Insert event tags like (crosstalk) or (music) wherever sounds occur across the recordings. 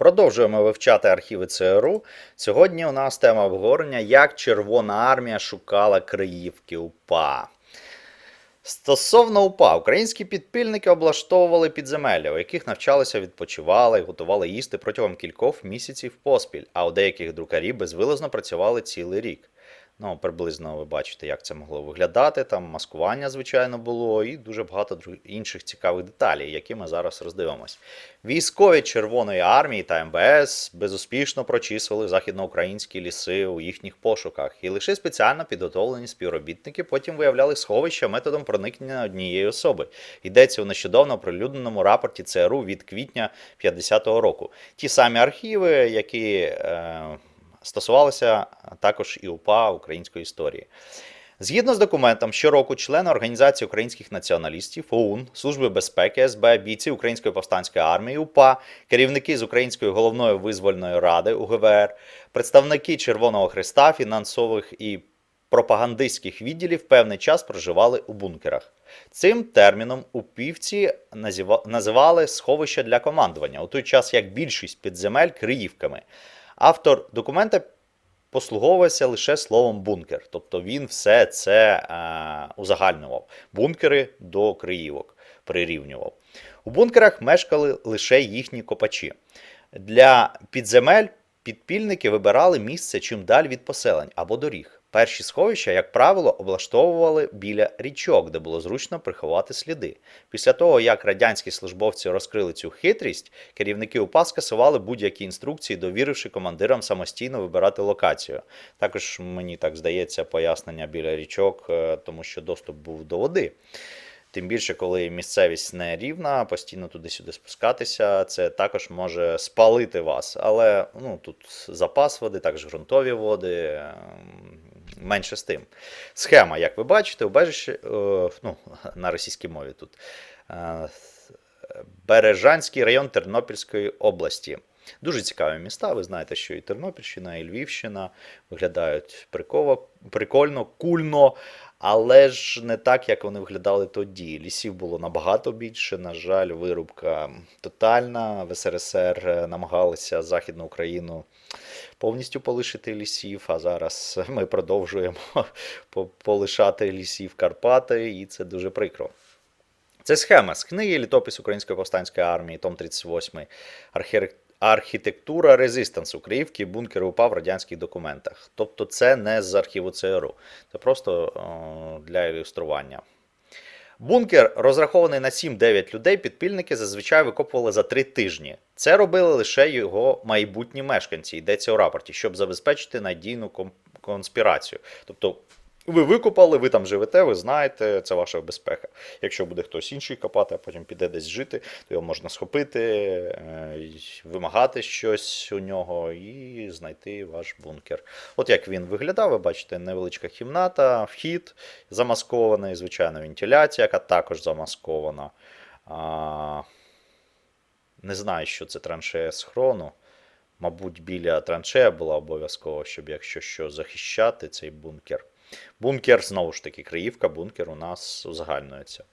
Продовжуємо вивчати архіви ЦРУ. Сьогодні у нас тема обговорення, як Червона армія шукала Криївки УПА. Стосовно УПА, українські підпільники облаштовували підземелля, у яких навчалися, відпочивали, і готували їсти протягом кількох місяців поспіль, а у деяких друкарі безвилазно працювали цілий рік. Ну, приблизно ви бачите, як це могло виглядати. Там маскування, звичайно, було, і дуже багато інших цікавих деталей, які ми зараз роздивимось. Військові Червоної армії та МБС безуспішно прочісували західноукраїнські ліси у їхніх пошуках, і лише спеціально підготовлені співробітники потім виявляли сховища методом проникнення однієї особи. Йдеться у нещодавно оприлюдненому рапорті ЦРУ від квітня 50-го року. Ті самі архіви, які е, стосувалися також і УПА української історії. Згідно з документом, щороку члени Організації українських націоналістів ОУН, Служби безпеки СБ, бійці Української повстанської армії УПА, керівники з Української головної визвольної ради УГВР, представники Червоного Христа, фінансових і пропагандистських відділів певний час проживали у бункерах. Цим терміном упівці назива- називали сховище для командування, у той час як більшість підземель криївками. Автор документа послуговувався лише словом бункер, тобто він все це е, узагальнював. Бункери до криївок прирівнював. У бункерах мешкали лише їхні копачі. Для підземель підпільники вибирали місце чим далі від поселень або доріг. Перші сховища, як правило, облаштовували біля річок, де було зручно приховати сліди. Після того, як радянські службовці розкрили цю хитрість, керівники УПА скасували будь-які інструкції, довіривши командирам самостійно вибирати локацію. Також мені так здається пояснення біля річок, е, тому що доступ був до води. Тим більше, коли місцевість не рівна, постійно туди-сюди спускатися, це також може спалити вас. Але ну, тут запас води, також ґрунтові води. ем, Менше з тим. Схема, як ви бачите, убежище, ну, на російській мові тут. Е, Бережанський район Тернопільської області. Дуже цікаві міста. Ви знаєте, що і Тернопільщина, і Львівщина виглядають прикольно, кульно, але ж не так, як вони виглядали тоді. Лісів було набагато більше. На жаль, вирубка тотальна. В СРСР е, намагалися Західну Україну повністю полишити лісів, а зараз (laughs) ми продовжуємо (laughs) полишати лісів Карпати, і це дуже прикро. Це схема з книги Літопис Української повстанської армії, том 38, архі- архітектура резистансу Криївки, бункери УПА в радянських документах. Тобто це не з архіву ЦРУ, це просто для ілюстрування. Бункер, розрахований на 7-9 людей, підпільники зазвичай викопували за 3 тижні. Це робили лише його майбутні мешканці, йдеться у рапорті, щоб забезпечити надійну конспірацію. Тобто ви викопали, ви там живете, ви знаєте, це ваша безпека. Якщо буде хтось інший копати, а потім піде десь жити, то його можна схопити, е, вимагати щось у нього і знайти ваш бункер. От як він виглядав, ви бачите, невеличка кімната, вхід замаскований, звичайно, вентиляція, яка також замаскована. Не знаю, що це траншея схрону. Мабуть, біля траншея була обов'язково, щоб якщо що захищати цей бункер. Бункер, знову ж таки, Криївка, бункер у нас узагальнюється.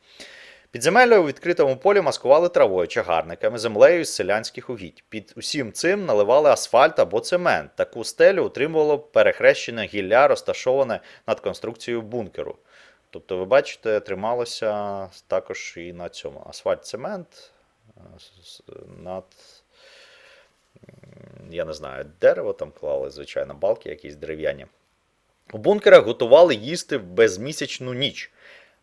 Підземелля у відкритому полі маскували травою, чагарниками, землею з селянських угідь. Під усім цим наливали асфальт або цемент. Таку стелю утримувало перехрещене гілля, розташоване над конструкцією бункеру. Тобто, ви бачите, трималося також і на цьому асфальт-цемент е, над, я не знаю, дерево там клали, звичайно, балки якісь дерев'яні. У бункерах готували їсти в безмісячну ніч.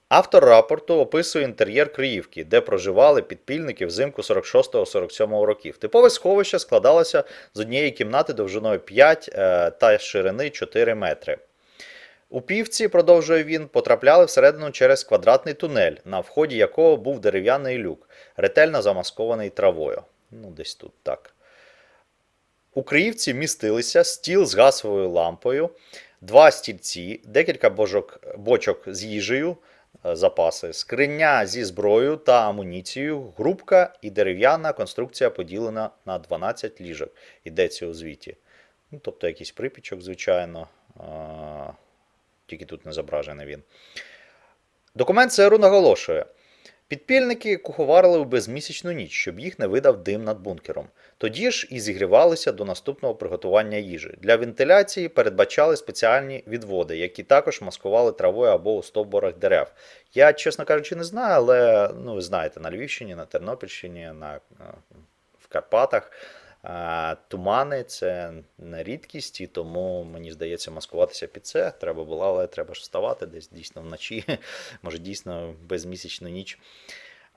Автор рапорту описує інтер'єр Криївки, де проживали підпільники взимку 46-47 років. Типове сховище складалося з однієї кімнати довжиною 5 е, та ширини 4 метри. У півці, продовжує він, потрапляли всередину через квадратний тунель, на вході якого був дерев'яний люк, ретельно замаскований травою. Ну, десь тут так. У Криївці містилися стіл з газовою лампою, два стільці, декілька божок, бочок з їжею, е, запаси, скриня зі зброєю та амуніцією, грубка і дерев'яна конструкція поділена на 12 ліжок. Йдеться у звіті. Ну, тобто якийсь припічок, звичайно. а, Тільки тут не зображений він. Документ ЦРУ наголошує. Підпільники куховарили у безмісячну ніч, щоб їх не видав дим над бункером. Тоді ж і зігрівалися до наступного приготування їжі. Для вентиляції передбачали спеціальні відводи, які також маскували травою або у стовбурах дерев. Я, чесно кажучи, не знаю, але ну, ви знаєте, на Львівщині, на Тернопільщині, на, е, в Карпатах. Е, Тумани це не рідкість, і тому мені здається, маскуватися під це треба було, але треба ж вставати десь дійсно вночі, (laughs) може дійсно безмісячну ніч.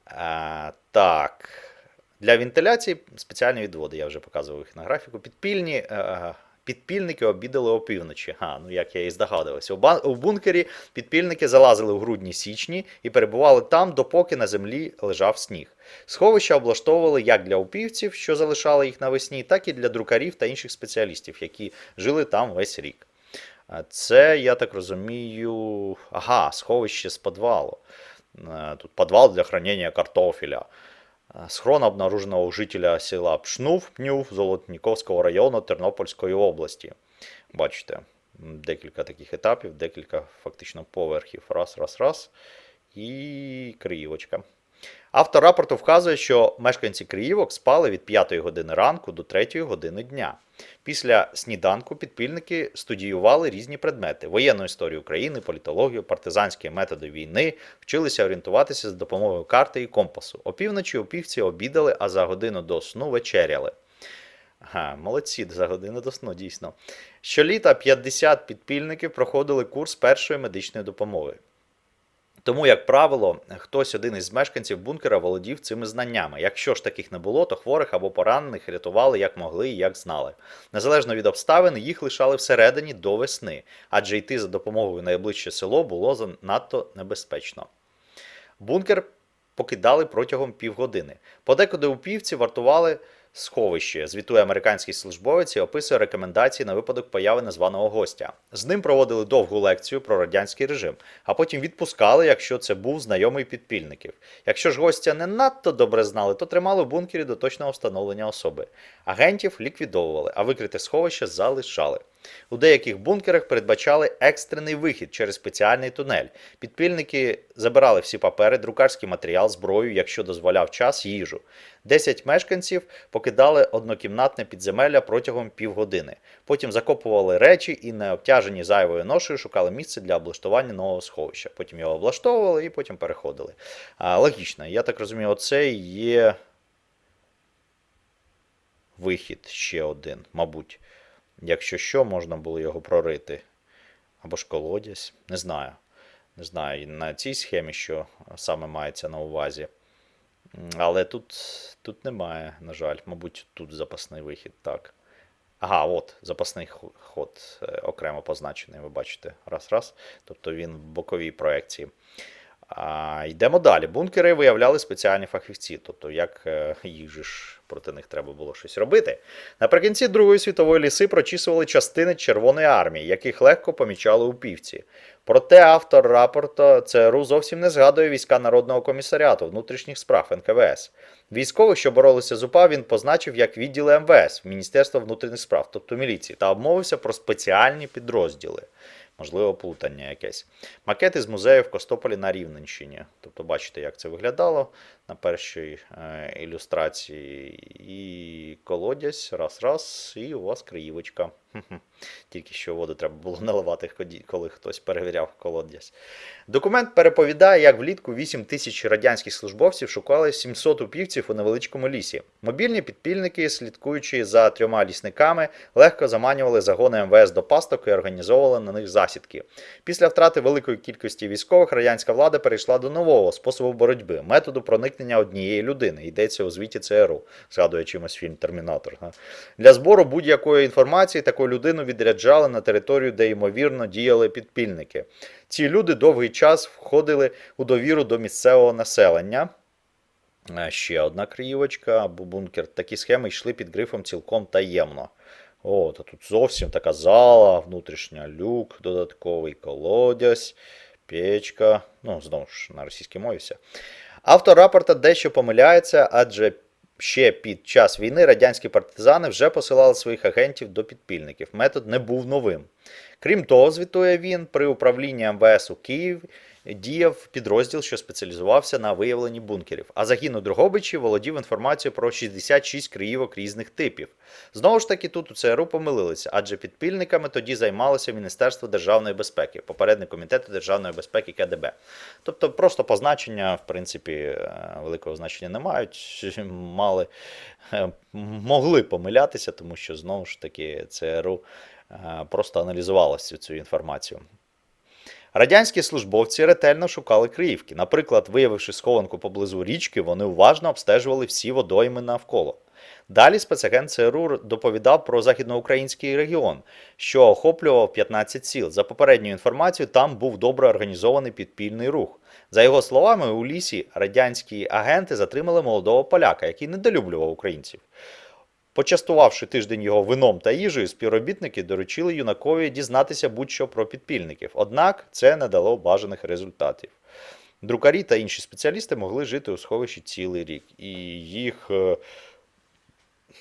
А, так. Для вентиляції спеціальні відводи, я вже показував їх на графіку. Підпільні, е, підпільники обідали опівночі. А, ну як я і здогадувався. У, бункері підпільники залазили у грудні-січні і перебували там, допоки на землі лежав сніг. Сховища облаштовували як для упівців, що залишали їх навесні, так і для друкарів та інших спеціалістів, які жили там весь рік. Це, я так розумію, ага, сховище з підвалу. Тут подвал для хранения картофеля. Схрон обнаружено у жителя села Пшнув, Пнюв Золотніковського району Тернопільської області. Бачите, декілька таких етапів, декілька фактично поверхів. Раз, раз, раз. І Криївочка. Автор рапорту вказує, що мешканці Криївок спали від 5 години ранку до 3 години дня. Після сніданку підпільники студіювали різні предмети: воєнну історію України, політологію, партизанські методи війни, вчилися орієнтуватися з допомогою карти і компасу. Опівночі опівці обідали, а за годину до сну вечеряли. Ага, молодці, за годину до сну, дійсно. Щоліта 50 підпільників проходили курс першої медичної допомоги. Тому, як правило, хтось один із мешканців бункера володів цими знаннями. Якщо ж таких не було, то хворих або поранених рятували як могли і як знали. Незалежно від обставин, їх лишали всередині до весни, адже йти за допомогою найближче село було занадто небезпечно. Бункер покидали протягом півгодини. Подекуди у півці вартували сховище, звітує американський службовець і описує рекомендації на випадок появи незваного гостя. З ним проводили довгу лекцію про радянський режим, а потім відпускали, якщо це був знайомий підпільників. Якщо ж гостя не надто добре знали, то тримали в бункері до точного встановлення особи. Агентів ліквідовували, а викрите сховище залишали. У деяких бункерах передбачали екстрений вихід через спеціальний тунель. Підпільники забирали всі папери, друкарський матеріал, зброю, якщо дозволяв час, їжу. Десять мешканців покидали однокімнатне підземелля протягом півгодини. Потім закопували речі і, не обтяжені зайвою ношею, шукали місце для облаштування нового сховища. Потім його облаштовували і потім переходили. А, логічно, я так розумію, оце є вихід ще один, мабуть. Якщо що, можна було його прорити. Або ж колодязь. Не знаю. Не знаю на цій схемі, що саме мається на увазі. Але тут, тут немає, на жаль. Мабуть, тут запасний вихід, так. Ага, от, запасний ход е, окремо позначений, ви бачите. Раз-раз. Тобто він в боковій проекції. А, йдемо далі. Бункери виявляли спеціальні фахівці, тобто як е, їх же ж проти них треба було щось робити. Наприкінці Другої світової ліси прочісували частини Червоної армії, яких легко помічали у півці. Проте автор рапорту ЦРУ зовсім не згадує війська Народного комісаріату внутрішніх справ НКВС. Військових, що боролися з УПА, він позначив як відділи МВС Міністерства внутрішніх справ, тобто міліції, та обмовився про спеціальні підрозділи. Можливо, плутання якесь. Макети з музею в Костополі на Рівненщині. Тобто, бачите, як це виглядало на першій е, ілюстрації. І колодязь, раз-раз, і у вас криївочка. Тільки що воду треба було наливати, коли хтось перевіряв колодязь. Документ переповідає, як влітку 8 тисяч радянських службовців шукали 700 упівців у невеличкому лісі. Мобільні підпільники, слідкуючи за трьома лісниками, легко заманювали загони МВС до пасток і організовували на них засідки. Після втрати великої кількості військових радянська влада перейшла до нового способу боротьби методу проникнення однієї людини. Йдеться у звіті ЦРУ, згадує чимось фільм Термінатор. Для збору будь-якої інформації таку людину відряджали на територію, де ймовірно діяли підпільники. Ці люди довгий час входили у довіру до місцевого населення. Ще одна криївочка або бункер. Такі схеми йшли під грифом цілком таємно. О, та тут зовсім така зала, внутрішня люк, додатковий колодязь, печка. Ну, знову ж на російській мові все. Автор рапорта дещо помиляється, адже ще під час війни радянські партизани вже посилали своїх агентів до підпільників. Метод не був новим. Крім того, звітує він, при управлінні МВС у Києві діяв підрозділ, що спеціалізувався на виявленні бункерів. А загін у Дрогобичі володів інформацією про 66 криївок різних типів. Знову ж таки, тут у ЦРУ помилилися, адже підпільниками тоді займалося Міністерство державної безпеки, попередник комітету державної безпеки КДБ. Тобто, просто позначення, в принципі, е, великого значення не мають. (laughs) Мали е, могли помилятися, тому що знову ж таки ЦРУ е, просто аналізувало всю цю інформацію. Радянські службовці ретельно шукали Криївки. Наприклад, виявивши схованку поблизу річки, вони уважно обстежували всі водойми навколо. Далі спецагент ЦРУ доповідав про західноукраїнський регіон, що охоплював 15 сіл. За попередньою інформацією, там був добре організований підпільний рух. За його словами, у лісі радянські агенти затримали молодого поляка, який недолюблював українців. Почастувавши тиждень його вином та їжею, співробітники доручили юнакові дізнатися будь-що про підпільників. Однак це не дало бажаних результатів. Друкарі та інші спеціалісти могли жити у сховищі цілий рік, і їх е,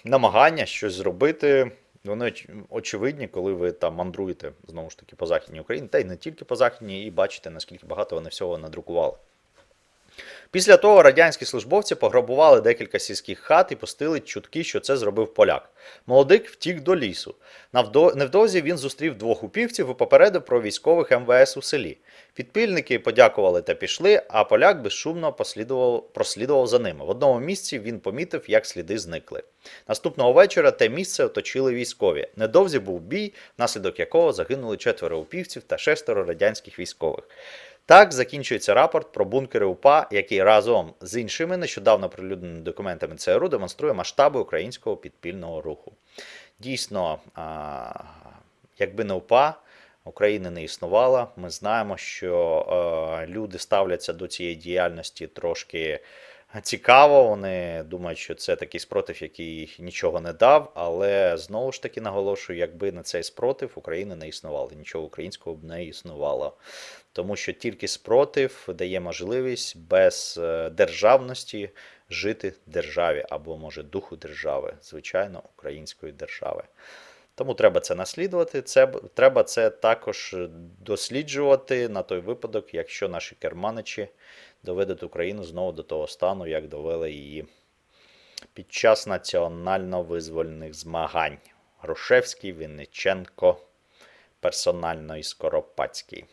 намагання щось зробити. Вони очевидні, коли ви там мандруєте знову ж таки по Західній Україні, та й не тільки по Західній, і бачите, наскільки багато вони всього надрукували. Після того радянські службовці пограбували декілька сільських хат і пустили чутки, що це зробив поляк. Молодик втік до лісу. Невдовзі він зустрів двох упівців і попередив про військових МВС у селі. Підпільники подякували та пішли, а поляк безшумно послідував, прослідував за ними. В одному місці він помітив, як сліди зникли. Наступного вечора те місце оточили військові. Недовзі був бій, внаслідок якого загинули четверо упівців та шестеро радянських військових. Так закінчується рапорт про бункери УПА, який разом з іншими нещодавно прилюдненими документами ЦРУ демонструє масштаби українського підпільного руху. Дійсно, якби не УПА, України не існувала. Ми знаємо, що е, люди ставляться до цієї діяльності трошки цікаво. Вони думають, що це такий спротив, який нічого не дав. Але знову ж таки наголошую, якби не цей спротив, України не існувало. Нічого українського б не існувало. Тому що тільки спротив дає можливість без е, державності жити державі або, може, духу держави, звичайно, української держави. Тому треба це наслідувати. Це треба це також досліджувати на той випадок, якщо наші керманичі доведуть Україну знову до того стану, як довели її під час національно-визвольних змагань. Грушевський, Винниченко, персонально і Скоропадський.